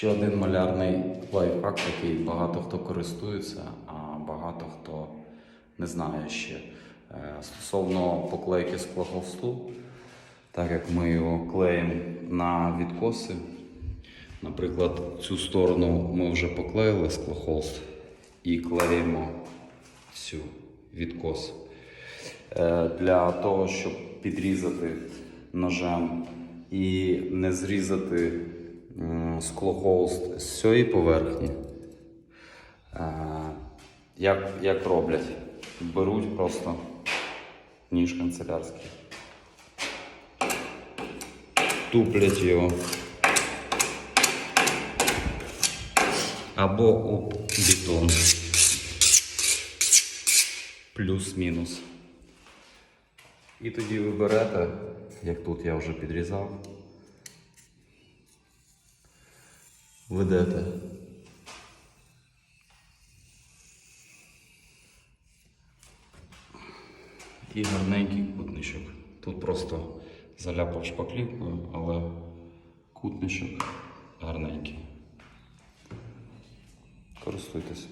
Ще один малярний лайфхак, який багато хто користується, а багато хто не знає ще. Е, Стосовно поклейки склохолсту, так як ми його клеїмо на відкоси, наприклад, цю сторону ми вже поклеїли склохолст і клеїмо цю відкос. Е, Для того, щоб підрізати ножем і не зрізати склохолст з цієї поверхні, як, як роблять? Беруть просто ніж канцелярський, туплять його або у бетон. Плюс-мінус. І тоді ви берете, як тут я вже підрізав, ведете. І гарненький кутничок. Тут просто заляпав шпаклівкою, але кутничок гарненький. Користуйтесь.